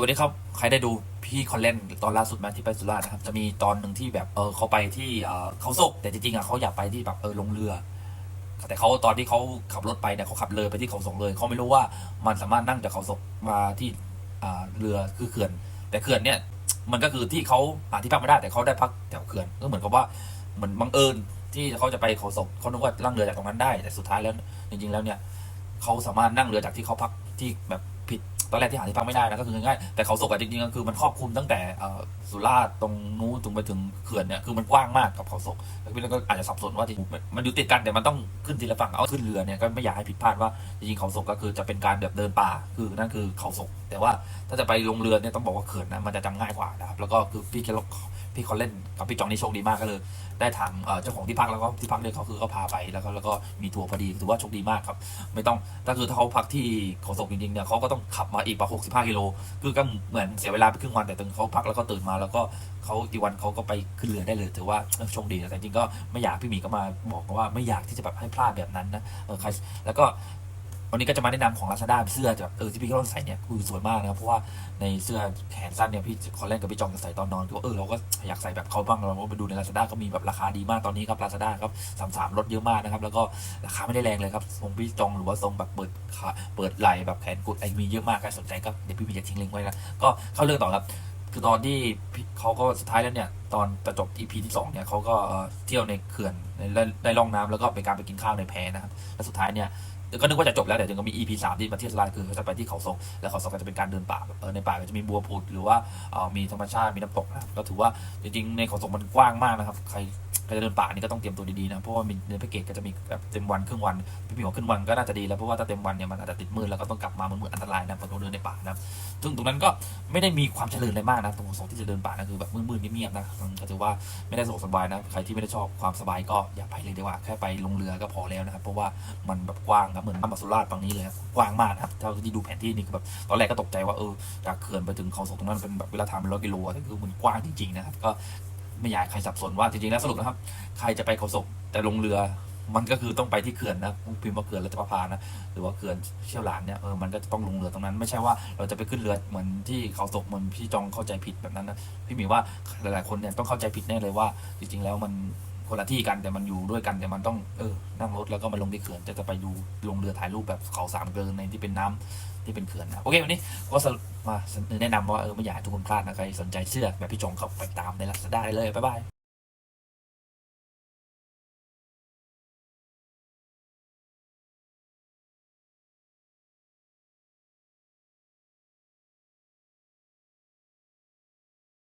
สวัสดีครับใครได้ดูพี่คอนเลนตอนล่าสุดไหมาที่ไปสุราษฎร์นะครับจะมีตอนหนึ่งที่แบบเออเขาไปที่เออเขาศกแต่จริงๆอะเขาอยากไปที่แบบเออลงเรือ แต่เขาตอนที่เขาขับรถไปเนี่ยเขาขับเลยไปที่เขาศกเลยเขาไม่รู้ว่ามันสามารถนั่งจากเขาศกมาที่อ่าเรือคือเขื่อน แต่เขื่อนเนี่ยมันก็คือที่เขาหาที่พักไม่ได้แต่เขาได้พักแถวเขื่อนก็เหมือนกับว่าเหมือนบังเอิญที่เขาจะไปเขาศกเขาคิดว่านั่งเรือจากตรงนั้นได้ แต่สุดท้ายแล้วจริงๆแล้วเนี่ยเขาสามารถนั่งเรือจากที่เขาพักที่แบบผิด ตอนแรกที่หาที่พักไม่ได้นะก็คือง่ายๆแต่เขาศกอะจริงๆก็คือมันครอบคลุมตั้งแต่สุราษฎร์ตรงนู้นถึงไปถึงเขื่อนเนี่ยคือมันกว้างมากกับเขาศกแล้วพี่ก็อาจจะสับสนว่าที่มันอยู่ติดกันแต่มันต้องขึ้นทีละฝั่งเอาขึ้นเรือเนี่ยก็ไม่อยากให้ผิดพลาดว่าจริงๆเขาศกก็คือจะเป็นการแบบเดินป่าคือนั่นคือเขาศกแต่ว่าถ้าจะไปลงเรือเนี่ยต้องบอกว่าเขื่อนนะมันจะจำง่ายกว่านะครับแล้วก็คือพี่เคล พี่คอนเล่นกับพี่จองนี่โชคดีมากก็เลย ได้ถามเจ้าของที่พักแล้วก็ที่พักเนี่ยเขาคือเขาพาไปแล้วก็แล้วก็มีทัวร์พอดีถือว่าโชคดีมากครับ ไม่ต้องถ้าคือถ้าเขาพักที่เขาศกจริงๆเนี่ยเขาก็ต้องขับมาอีกประมาณหกสิบห้ากิโลคือก็เหมือนเสียเวลาไปครึ่งวันแต่ตึงเขาพักแล้วก็ตื่นมาแล้วก็เขาอีวันเขาก็ไปขึ้นเรือได้เลยถือว่าโชคดีนะแต่จริงก็ไม่อยากพี่หมีก็มาบอกว่าไม่อยากที่จะแบบให้พลาดแบบนั้นนะเออใครแล้วก็ วันนี้ก็จะมาแนะนำของ Lazada เสื้อแบบเออที่พี่เขาใส่เนี่ยคือสวยมากนะครับเพราะว่าในเสื้อแขนสั้นเนี่ยพี่คอนเล่นกับพี่จองจะใส่ตอนนอนก็เออเราก็อยากใส่แบบเขาบ้างเราก็ไปดูใน Lazada ก็มีแบบราคาดีมากตอนนี้ครับ Lazada ครับสามสามลดเยอะมากนะครับแล้วก็ราคาไม่ได้แรงเลยครับทรงพี่จองหรือว่าทรงแบบเปิดขาเปิดไหล่แบบแขนกุดไอมีเยอะมากใครสนใจก็เดี๋ยวพี่มีจะทิ้งลิงก์ไว้นะก็เข้าเรื่องต่อครับคือตอนที่เขาก็สุดท้ายแล้วเนี่ยตอนจะจบ EP ที่สองเนี่ยเขาก็เที่ยวในเขื่อนในได้ล่องน้ำแล้วก็ไปการไปกินข้าวในแพนะครับแล้วสุดท้ายเนี่ย ก็นึกว่าจะจบแล้วแต่ถึงก็มี EP สามที่มาเที่ยวสลายคือเขาจะไปที่เขาทรงแล้วเขาทรงก็จะเป็นการเดินป่าในป่าก็จะมีบัวผุดหรือว่าเอ่อมีธรรมชาติมีน้ำตกนะก็ถือว่าจริงๆในเขาทรงมันกว้างมากนะครับใคร ใครจะเดินป่านี่ก็ต้องเตรียมตัวดีๆนะเพราะว่ามีในแพ็กเกจก็จะมีแบบเต็มวันครึ่งวันพี่พี่บอกครึ่งวันก็น่าจะดีแล้วเพราะว่าถ้าเต็มวันเนี่ยมันอาจจะติดมืดแล้วก็ต้องกลับมามันเหมือนอันตรายนะเราะต้องเดินในป่านะซึ่งตรงนั้นก็ไม่ได้มีความเจริญอะไรมากนะตรงโซนที่จะเดินป่านะคือแบบมืดๆเงียบๆนะก็ถือว่าไม่ได้สะดวกสบายนะใครที่ไม่ได้ชอบความสบายก็อย่าไปเลยดีกว่าแค่ไปลงเรือก็พอแล้วนะครับเพราะว่ามันแบบกว้างครับเหมือนน้ำมัสุราษฎร์ฝั่งนี้เลยกว้างมากนะครับเท่าที่ดูแผนที่นี่คือแบบตอนแรกก็ตกใจว่าเออจากเขื่อนไปถึงเขาสกตรงนั้นเป็นแบบเวลาทางเป็นร้อยกิโลแต่คือมันกว้างจริงๆนะครับก็ ไม่อยากใครสับสนว่าจริงๆแล้วสรุปนะครับ ใครจะไปเขาศกแต่ลงเรือมันก็คือต้องไปที่เขื่อนนะพิมพ์ว่าเขื่อนรัชประพานะหรือว่าเขื่อนเชี่ยวหลานเนี่ยเออมันก็จะต้องลงเรือตรงนั้น ไม่ใช่ว่าเราจะไปขึ้นเรือเหมือนที่เขาศกเหมือนพี่จองเข้าใจผิดแบบนั้นนะพี่หมีว่าหลายๆคนเนี่ยต้องเข้าใจผิดแน่เลยว่าจริงๆแล้วมัน คนละที่กันแต่มันอยู่ด้วยกันแต่มันต้องเออนั่งรถแล้วก็มาลงที่เขื่อนจะจะไปดูลงเรือถ่ายรูปแบบเขาสามเกินในที่เป็นน้ำที่เป็นเขื่อนนะโอเควันนี้ก็สรุปมาแนะนำว่าเออไม่อยากให้ทุกคนพลาดนะใครสนใจเสื้อแบบพี่จงเข้าไปตามในลักษณะได้เลยบ๊ายบาย